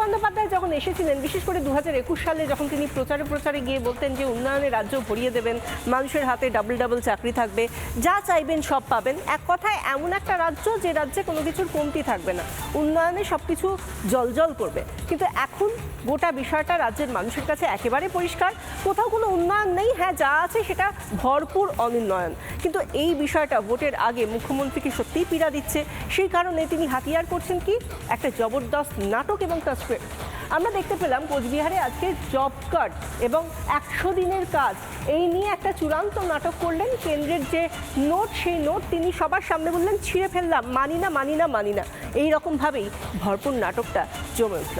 বন্দ্যোপাধ্যায় যখন এসেছিলেন, বিশেষ করে দু হাজার একুশ সালে যখন তিনি প্রচারে প্রচারে গিয়ে বলতেন যে উন্নয়নের রাজ্য ভরিয়ে দেবেন, মানুষের হাতে ডাবল ডাবল চাকরি থাকবে, যা চাইবেন সব পাবেন। এক কথায় এমন একটা রাজ্য যে রাজ্যে কোনো কিছুর কমতি থাকবে না। উন্নয়নে সব কিছু জলজল করবে। কিন্তু এখন গোটা বিষয়টা রাজ্যের মানুষের কাছে একেবারে পরিষ্কার। কোথাও কোনো উন্নয়ন নেই হ্যাঁ যা আছে সেটা ভরপুর অনুন্নয়ন কিন্তু এই বিষয়টা ভোটের আগে মুখ্যমন্ত্রীকে সত্যিই পীড়া দিচ্ছে। সেই কারণে তিনি হাতিয়ার করছেন কি? একটা জবরদস্ত নাটক এবং তার script। আমরা দেখতে পেলাম কোচবিহারে আজকে জব কার্ড এবং একশো দিনের কাজ। এই নিয়ে একটা চূড়ান্ত নাটক করলেন কেন্দ্রের যে নোট সেই নোট তিনি সবার সামনে বললেন, ছিঁড়ে ফেললাম, মানি না মানি না মানি না। এই রকমভাবেই ভরপুর নাটকটা জমে উঠল।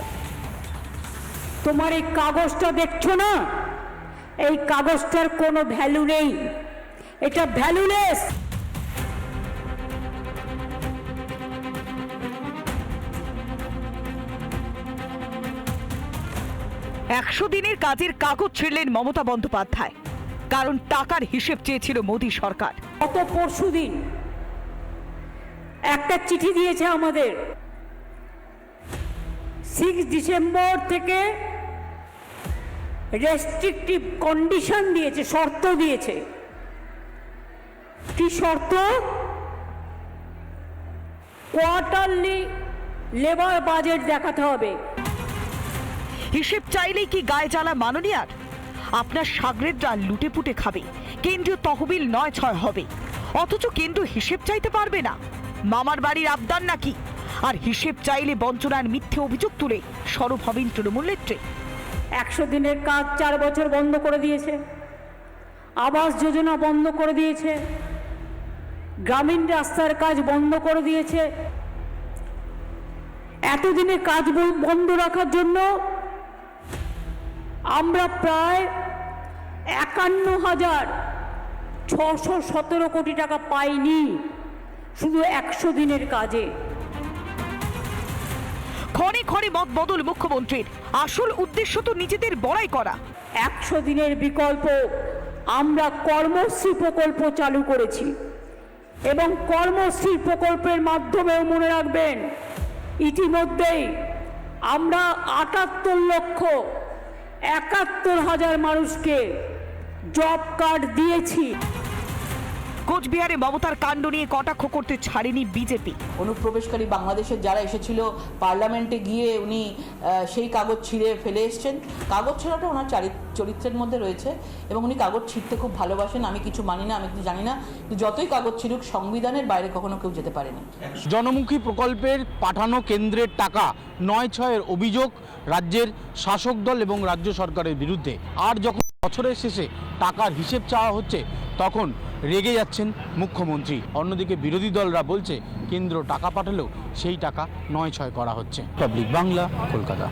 তোমার এই কাগজটা দেখছ না? এই কাগজটার কোনো ভ্যালু নেই। এটা ভ্যালুলেস একশো দিনের কাজের কাগজ ছিঁড়লেন মমতা বন্দ্যোপাধ্যায়। কারণ টাকার হিসেব চেয়েছিল মোদী সরকার। গত পরশু দিন একটা চিঠি দিয়েছে আমাদের। সিক্স ডিসেম্বর থেকে রেস্ট্রিকটিভ কন্ডিশন দিয়েছে, শর্ত দিয়েছে। কি শর্ত? কোয়ার্টারলি লেবার বাজেট দেখাতে হবে। হিসেব চাইলেই কি গায়ে জ্বালা মাননীয়ার আপনার সাগরেদরা লুটে পুটে খাবে। কেন্দ্রীয় তহবিল নয় ছয় হবে। অথচ কেন্দ্র হিসেব চাইতে পারবে না। মামার বাড়ির আবদার নাকি? আর হিসেব চাইলে বঞ্চনার মিথ্যে অভিযোগ তুলে সরব হবেন তৃণমূল নেত্রী। একশো দিনের কাজ চার বছর বন্ধ করে দিয়েছে। আবাস যোজনা বন্ধ করে দিয়েছে। গ্রামীণ রাস্তার কাজ বন্ধ করে দিয়েছে। এতদিনের কাজ বন্ধ রাখার জন্য আমরা প্রায় একান্ন হাজার ছশো সতেরো কোটি টাকা পাইনি শুধু একশো দিনের কাজে। ক্ষণে ক্ষণে মত বদল মুখ্যমন্ত্রীর। আসল উদ্দেশ্য তো নিজেদের বড়াই করা। একশো দিনের বিকল্প আমরা কর্মশ্রী প্রকল্প চালু করেছি এবং কর্মশ্রী প্রকল্পের মাধ্যমেও মনে রাখবেন ইতিমধ্যেই আমরা আটাত্তর লক্ষ একাত্তর হাজার মানুষকে জব কার্ড দিয়েছি। কোচবিহারে মমতার কাণ্ড নিয়ে কটাক্ষ করতে ছাড়েনি বিজেপি। অনুপ্রবেশকারী বাংলাদেশের যারা এসেছিল পার্লামেন্টে গিয়ে উনি সেই কাগজ ছিঁড়ে ফেলে এসছেন। কাগজ ছেঁড়াটা ওনার চারি- চরিত্রের মধ্যে রয়েছে এবং উনি কাগজ ছিঁড়তে খুব ভালোবাসেন। আমি কিছু মানি না আমি কিছু জানি না। যতই কাগজ ছিঁড়ুক সংবিধানের বাইরে কখনো কেউ যেতে পারেনি। জনমুখী প্রকল্পের পাঠানো কেন্দ্রের টাকা নয় ছয়ের অভিযোগ রাজ্যের শাসক দল এবং রাজ্য সরকারের বিরুদ্ধে। আর যখন বছরের শেষে টাকার হিসেব চাওয়া হচ্ছে, তখন রেগে যাচ্ছেন মুখ্যমন্ত্রী। অন্যদিকে বিরোধী দলরা বলছে, কেন্দ্র টাকা পাঠালেও সেই টাকা নয় ছয় করা হচ্ছে। পাবলিক বাংলা, কলকাতা।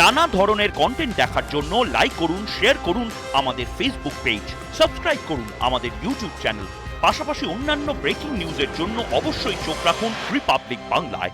নানা ধরনের কন্টেন্ট দেখার জন্য লাইক করুন শেয়ার করুন আমাদের ফেসবুক পেজ সাবস্ক্রাইব করুন আমাদের ইউটিউব চ্যানেল পাশাপাশি অন্যান্য ব্রেকিং নিউজের জন্য অবশ্যই চোখ রাখুন রিপাবলিক বাংলায়।